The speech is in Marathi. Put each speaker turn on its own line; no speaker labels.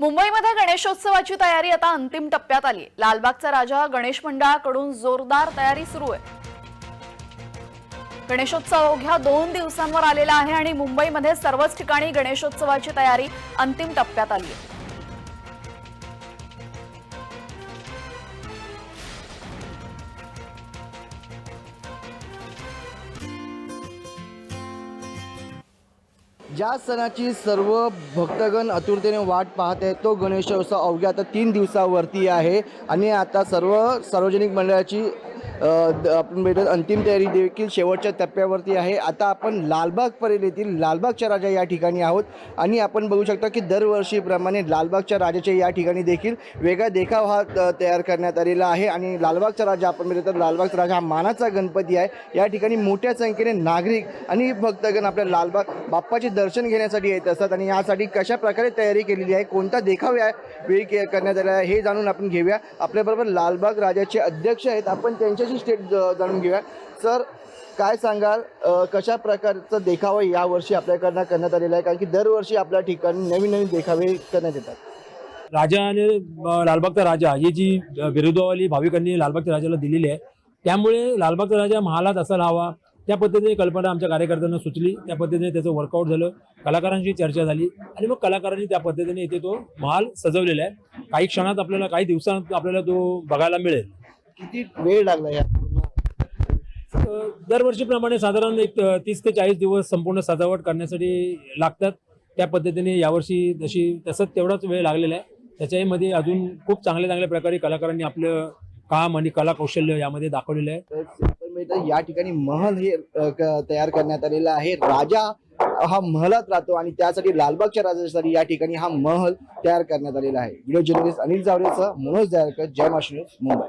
मुंबईमध्ये गणेशोत्सवाची तयारी आता अंतिम टप्प्यात आली. लालबागचा राजा गणेश मंडळाकडून जोरदार तयारी सुरू आहे. गणेशोत्सव अवघ्या दोन दिवसांवर आलेला आहे आणि मुंबईमध्ये सर्वच ठिकाणी गणेशोत्सवाची तयारी अंतिम टप्प्यात आली आहे.
ज्या सणाची सर्व भक्तगण आतुरतेने वाट पाहत आहे तो गणेशोत्सव अवघ्या आता तीन दिवसावरती आहे. आणि आता सर्व सार्वजनिक मंडळाची द- आपण भेटत अंतिम तयारी देखील शेवटच्या टप्प्यावरती आहे. आता आपण लालबाग परेल येथील लालबागच्या राजा या ठिकाणी आहोत. आणि आपण बघू शकता की दरवर्षीप्रमाणे लालबागच्या राजाच्या या ठिकाणी देखील वेगळा देखाव हा तयार करण्यात आलेला आहे. आणि लालबागचा राजा आपण भेटत तर लालबागचा राजा हा मानाचा गणपती आहे. या ठिकाणी मोठ्या संख्येने नागरिक आणि भक्तगण आपल्या लालबाग बाप्पाचे दर्शन घेण्यासाठी येत असतात आणि यासाठी कशा प्रकारे तयारी केलेली आहे? कोणता देखाव या वेळी के- करण्यात आला आहे? हे जाणून आपण घेऊया. आपल्याबरोबर लालबाग राजाचे अध्यक्ष आहेत. आपण त्यांच्याशी स्टेट जाणून घेऊया. सर काय सांगाल? कशा प्रकारचा देखावा यावर्षी आपल्याकडनं करण्यात आलेला आहे? कारण की दरवर्षी आपल्या ठिकाणी नवीन नवीन देखावे करण्यात येतात.
राजा आणि लालबागचा राजा ही जी अ, विरुद्धवाली भाविकांनी लालबागच्या राजाला दिलेली आहे त्यामुळे लालबागचा राजा महालात असायला हवा. त्या पद्धतीने कल्पना आमच्या कार्यकर्त्यांना सुचली. त्या पद्धतीने त्याचं वर्कआउट झालं. कलाकारांशी चर्चा झाली. आणि मग कलाकारांनी त्या पद्धतीने इथे तो महाल सजवलेला आहे. काही क्षणात आपल्याला काही दिवसांत आपल्याला तो बघायला मिळेल.
किती वेळ लागला या
दरवर्षीप्रमाणे साधारण एक तीस ते चाळीस दिवस संपूर्ण सजावट करण्यासाठी लागतात. त्या पद्धतीने यावर्षी जशी तसंच तेवढाच वेळ लागलेला आहे. त्याच्यामध्ये अजून खूप चांगल्या चांगल्या प्रकारे कलाकारांनी आपलं काम आणि कला कौशल्य यामध्ये दाखवलेलं आहे.
तर या ठिकाणी महल हे तयार करण्यात आलेला आहे. राजा हा महलात राहतो आणि त्यासाठी लालबागच्या राजासाठी या ठिकाणी हा महल तयार करण्यात आलेला आहे. व्हिडिओ जर्नलिस्ट अनिल जावरेसह मनोज दयाळकर जय माशी मुंबई.